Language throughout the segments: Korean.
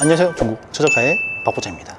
안녕하세요. 중국 최저가의 박보자입니다.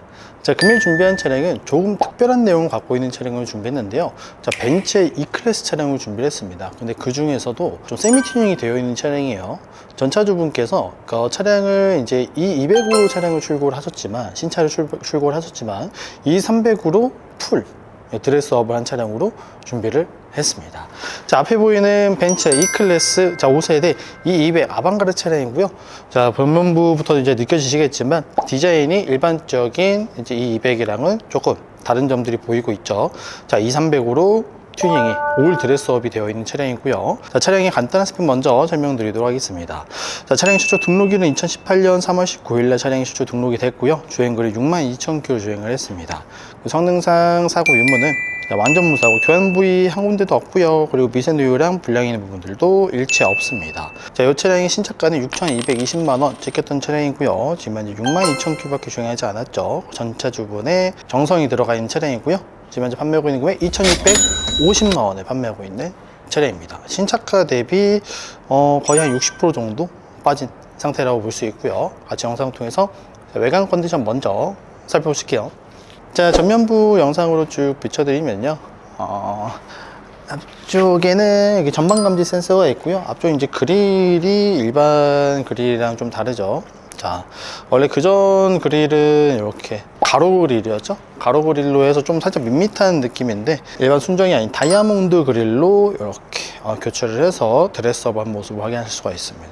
자, 금일 준비한 차량은 조금 특별한 내용을 갖고 있는 차량을 준비했는데요. 자, 벤츠의 E클래스 차량을 준비를 했습니다. 근데 그 중에서도 좀 세미 튜닝이 되어 있는 차량이에요. 전차주분께서 그 차량을 이제 E200으로 차량을 출고를 하셨지만, 신차를 출, 출고를 하셨지만, E300으로 풀, 예, 드레스업을 한 차량으로 준비를 했습니다. 자, 앞에 보이는 벤츠 E클래스 자, 5세대 E200 아방가르 차량이고요. 자, 본면부부터 이제 느껴지시겠지만 디자인이 일반적인 이제 E200이랑은 조금 다른 점들이 보이고 있죠. 자, E300으로 튜닝이 올 드레스업이 되어 있는 차량이고요. 자, 차량의 간단한 스펙 먼저 설명드리도록 하겠습니다. 자, 차량 최초 등록일은 2018년 3월 19일 날 차량이 최초 등록이 됐고요. 주행거리 62,000km 주행을 했습니다. 그 성능상 사고 유무는 자, 완전 무사고 교환 부위 한 군데도 없고요. 그리고 미세누유랑 불량 있는 부분들도 일체 없습니다. 자, 이 차량의 신차가는 6,220만 원 찍혔던 차량이고요. 지금 현재 62,000km밖에 주행하지 않았죠. 전차 주분에 정성이 들어가 있는 차량이고요. 지금 현재 판매하고 있는 금액 2,650만 원에 판매하고 있는 차량입니다. 신차가 대비 어, 거의 한 60% 정도 빠진 상태라고 볼 수 있고요. 같이 영상을 통해서 외관 컨디션 먼저 살펴보실게요. 자, 전면부 영상으로 쭉 비춰드리면요. 어, 앞쪽에는 전방 감지 센서가 있고요. 앞쪽 이제 그릴이 일반 그릴이랑 좀 다르죠. 자, 원래 그전 그릴은 이렇게 가로 그릴이었죠. 가로 그릴로 해서 좀 살짝 밋밋한 느낌인데 일반 순정이 아닌 다이아몬드 그릴로 이렇게 어, 교체를 해서 드레스업한 모습을 확인할 수가 있습니다.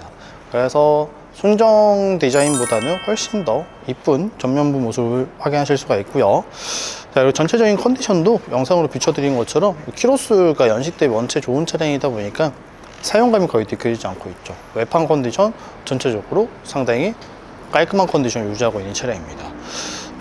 그래서 순정 디자인보다는 훨씬 더 이쁜 전면부 모습을 확인하실 수가 있고요. 자, 그리고 전체적인 컨디션도 영상으로 비춰드린 것처럼 키로수가 연식 대비 원체 좋은 차량이다 보니까 사용감이 거의 느껴지지 않고 있죠. 외판 컨디션 전체적으로 상당히 깔끔한 컨디션을 유지하고 있는 차량입니다.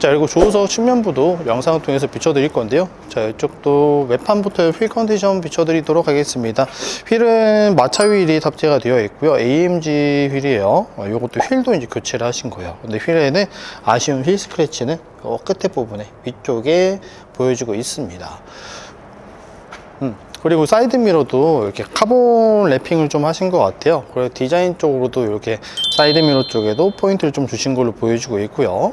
자, 그리고 조수석 측면부도 영상을 통해서 비춰드릴 건데요. 자, 이쪽도 외판부터 휠 컨디션 비춰드리도록 하겠습니다. 휠은 마차 휠이 탑재가 되어 있고요. AMG 휠이에요. 어, 이것도 휠도 이제 교체를 하신 거예요. 근데 휠에는 아쉬운 휠 스크래치는 요 끝에 부분에 위쪽에 보여지고 있습니다. 음, 그리고 사이드 미러도 이렇게 카본 랩핑을 좀 하신 것 같아요. 그리고 디자인 쪽으로도 이렇게 사이드 미러 쪽에도 포인트를 좀 주신 걸로 보여지고 있고요.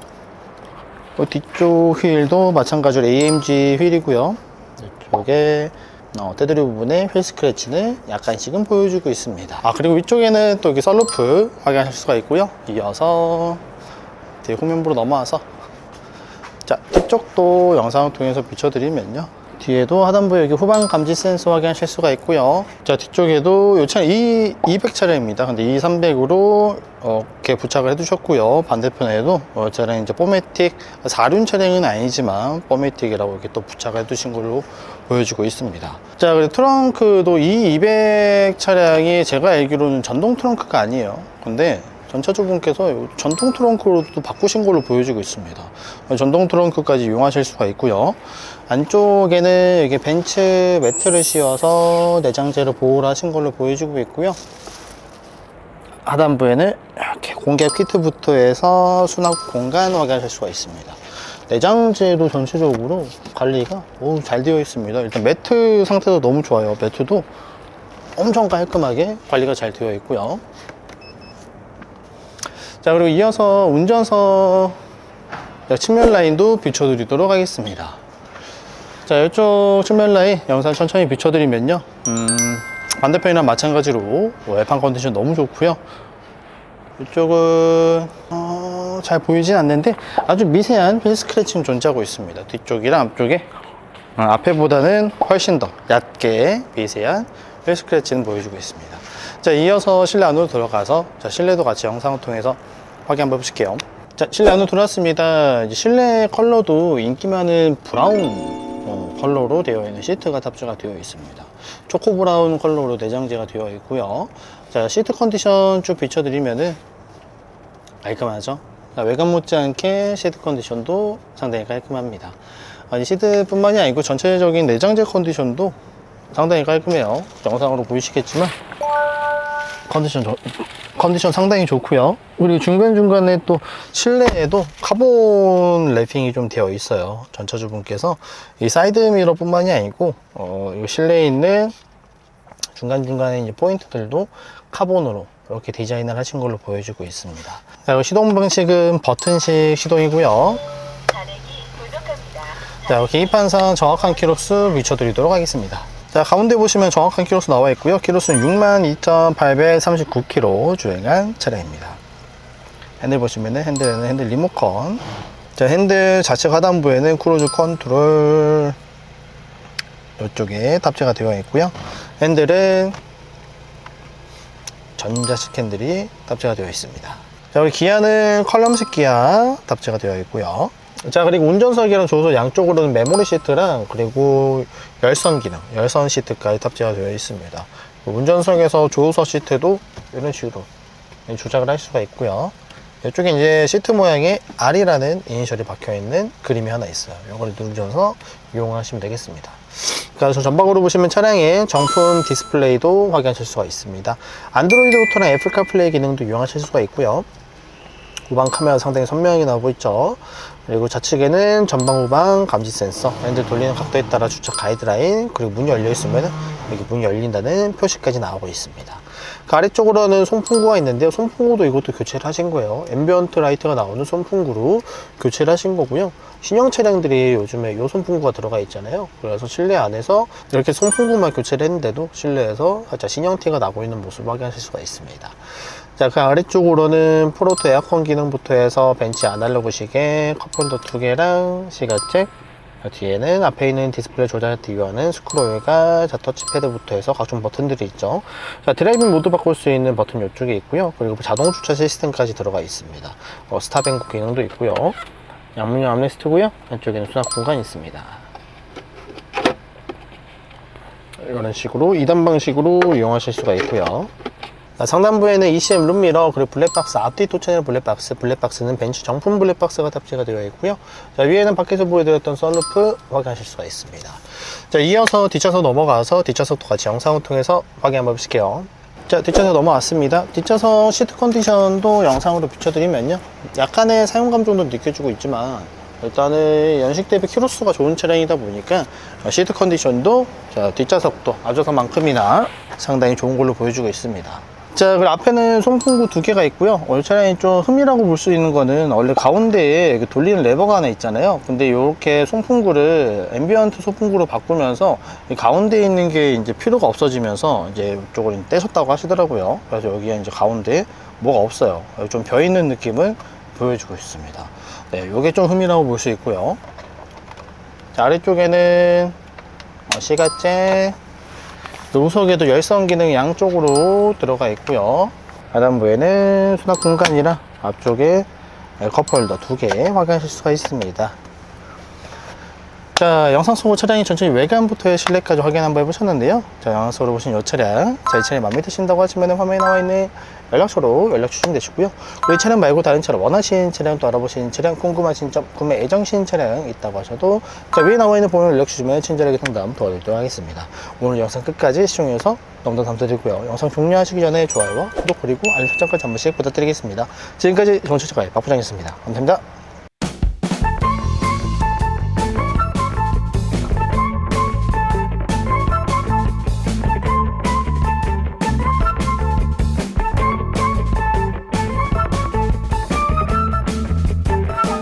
또 뒤쪽 휠도 마찬가지로 AMG 휠이고요. 이쪽에 어, 테두리 부분에 휠 스크래치는 약간씩은 보여주고 있습니다. 아 그리고 위쪽에는 또 이렇게 썰루프 확인하실 수가 있고요. 이어서 뒤에 후면부로 넘어와서 자 뒤쪽도 영상을 통해서 비춰드리면요. 뒤에도 하단부에 여기 후방 감지 센서 확인하실 수가 있고요. 자 뒤쪽에도 이 차량 E 200 차량입니다. 근데 E 300으로 이렇게 부착을 해두셨고요. 반대편에도 어, 차량 이제 포매틱 4륜 차량은 아니지만 포매틱이라고 이렇게 또 부착을 해두신 걸로 보여지고 있습니다. 자 그리고 트렁크도 E 200 차량이 제가 알기로는 전동 트렁크가 아니에요. 근데 전차주분께서 요 전동 트렁크로도 바꾸신 걸로 보여지고 있습니다. 전동 트렁크까지 이용하실 수가 있고요. 안쪽에는 이게 벤츠 매트를 씌워서 내장재로 보호를 하신 걸로 보여지고 있고요. 하단부에는 이렇게 공개 키트부터 해서 수납 공간 확인하실 수가 있습니다. 내장재도 전체적으로 관리가 오, 잘 되어 있습니다. 일단 매트 상태도 너무 좋아요. 매트도 엄청 깔끔하게 관리가 잘 되어 있고요. 자 그리고 이어서 운전석 측면 라인도 비춰드리도록 하겠습니다. 자 이쪽 측면 라인 영상 천천히 비춰드리면요. 음, 반대편이랑 마찬가지로 외판 컨디션 너무 좋고요. 이쪽은 어, 잘 보이진 않는데 아주 미세한 휠 스크래칭 존재하고 있습니다. 뒤쪽이랑 앞쪽에. 어, 앞에보다는 훨씬 더 얕게 미세한 휠 스크래치는 보여주고 있습니다 자 이어서 실내 안으로 들어가서 자, 실내도 같이 영상을 통해서 확인 한번 해보실게요. 자 실내 안으로 들어왔습니다. 실내 컬러도 인기 많은 브라운 어, 컬러로 되어 있는 시트가 탑재가 되어 있습니다. 초코 브라운 컬러로 내장재가 되어 있고요. 자 시트 컨디션 쭉 비춰드리면은 깔끔하죠? 자, 외관 못지않게 시트 컨디션도 상당히 깔끔합니다. 아니 시트뿐만이 아니고 전체적인 내장재 컨디션도 상당히 깔끔해요. 영상으로 보이시겠지만 컨디션 저- 컨디션 상당히 좋고요. 그리고 중간중간에 또 실내에도 카본 랩핑이 좀 되어 있어요. 전차주분께서 이 사이드 미러 뿐만이 아니고 어, 이 실내에 있는 중간중간에 이제 포인트들도 카본으로 이렇게 디자인을 하신 걸로 보여지고 있습니다. 자, 시동 방식은 버튼식 시동이고요. 자, 계기판상 정확한 키로수 비춰드리도록 하겠습니다. 자, 가운데 보시면 정확한 키로수 나와 있고요. 키로수는 62,839km 주행한 차량입니다. 핸들 보시면은 핸들에는 핸들 리모컨. 자, 핸들 좌측 하단부에는 크루즈 컨트롤 이쪽에 탑재가 되어 있고요. 핸들은 전자식 핸들이 탑재가 되어 있습니다. 자, 우리 기아는 컬럼식 기아 탑재가 되어 있고요. 자, 그리고 운전석이랑 조수석 양쪽으로는 메모리 시트랑 그리고 열선 기능, 열선 시트까지 탑재가 되어 있습니다. 운전석에서 조수석 시트도 이런 식으로 조작을 할 수가 있고요. 이쪽에 이제 시트 모양에 R이라는 이니셜이 박혀 있는 그림이 하나 있어요. 이걸 누르셔서 이용하시면 되겠습니다. 그래서 전방으로 보시면 차량의 정품 디스플레이도 확인하실 수가 있습니다. 안드로이드 오토랑 애플 카플레이 기능도 이용하실 수가 있고요. 후방 카메라 상당히 선명하게 나오고 있죠. 그리고 좌측에는 전방 후방 감지 센서, 핸들 돌리는 각도에 따라 주차 가이드라인, 그리고 문이 열려 있으면 여기 문이 열린다는 표시까지 나오고 있습니다. 그 아래쪽으로는 송풍구가 있는데요. 송풍구도 이것도 교체를 하신 거예요. 앰비언트 라이트가 나오는 송풍구로 교체를 하신 거고요. 신형 차량들이 요즘에 요 송풍구가 들어가 있잖아요. 그래서 실내 안에서 이렇게 송풍구만 교체를 했는데도 실내에서 살짝 신형티가 나고 있는 모습을 확인하실 수가 있습니다. 자, 그 아래쪽으로는 프로토 에어컨 기능부터 해서 벤치 아날로그 시계, 컵홀더 두 개랑 시가책, 그 뒤에는 앞에 있는 디스플레이 조작을 이용하는 스크롤과 자, 터치패드부터 해서 각종 버튼들이 있죠. 자, 드라이빙 모드 바꿀 수 있는 버튼 이쪽에 있고요. 그리고 자동 주차 시스템까지 들어가 있습니다. 어, 스탑앤고 기능도 있고요. 양문형 암레스트고요. 안쪽에는 수납 공간이 있습니다. 이런 식으로 2단 방식으로 이용하실 수가 있고요. 자, 상단부에는 ECM 룸미러 그리고 블랙박스 앞뒤 토 채널 블랙박스 블랙박스는 벤츠 정품 블랙박스가 탑재가 되어 있고요. 자, 위에는 밖에서 보여드렸던 썬루프 확인하실 수가 있습니다. 자 이어서 뒷좌석 넘어가서 뒷좌석도 같이 영상을 통해서 확인 한번 해볼게요. 자 뒷좌석 넘어왔습니다. 뒷좌석 시트 컨디션도 영상으로 비춰드리면요. 약간의 사용감 정도 느껴지고 있지만 일단은 연식 대비 키로수가 좋은 차량이다 보니까 시트 컨디션도 자, 뒷좌석도 앞좌석만큼이나 상당히 좋은 걸로 보여주고 있습니다 자, 그리고 앞에는 송풍구 두 개가 있고요. 이 차량이 좀 흠이라고 볼 수 있는 거는 원래 가운데에 돌리는 레버가 하나 있잖아요. 근데 이렇게 송풍구를 앰비언트 송풍구로 바꾸면서 이 가운데에 있는 게 이제 필요가 없어지면서 이제 이쪽을 떼셨다고 하시더라고요. 그래서 여기에 이제 가운데 뭐가 없어요. 좀 벼 있는 느낌을 보여주고 있습니다. 네, 이게 좀 흠이라고 볼 수 있고요. 자, 아래쪽에는 어, 시가째 노석에도 열선 기능 양쪽으로 들어가 있고요. 하단부에는 수납 공간이랑 앞쪽에 컵홀더 두 개 확인하실 수가 있습니다. 자, 영상 속으로 차량이 전체히 외관부터의 실내까지 확인 한번 해보셨는데요. 자, 영상 속으로 보신 이 차량, 자, 이 차량이 마음에 드신다고 하시면 화면에 나와 있는 연락처로 연락 주시면 되시고요. 우리 차량 말고 다른 차량 원하시는 차량 또 알아보시는 차량 궁금하신 점, 구매 애정신 차량 있다고 하셔도 자, 위에 나와 있는 번호를 연락 주시면 친절하게 상담 도와드리도록 하겠습니다. 오늘 영상 끝까지 시청해주셔서 너무나 감사드리고요. 영상 종료하시기 전에 좋아요와 구독 그리고 알림 설정까지 한 번씩 부탁드리겠습니다. 지금까지 정치자가의 박부장이었습니다. 감사합니다.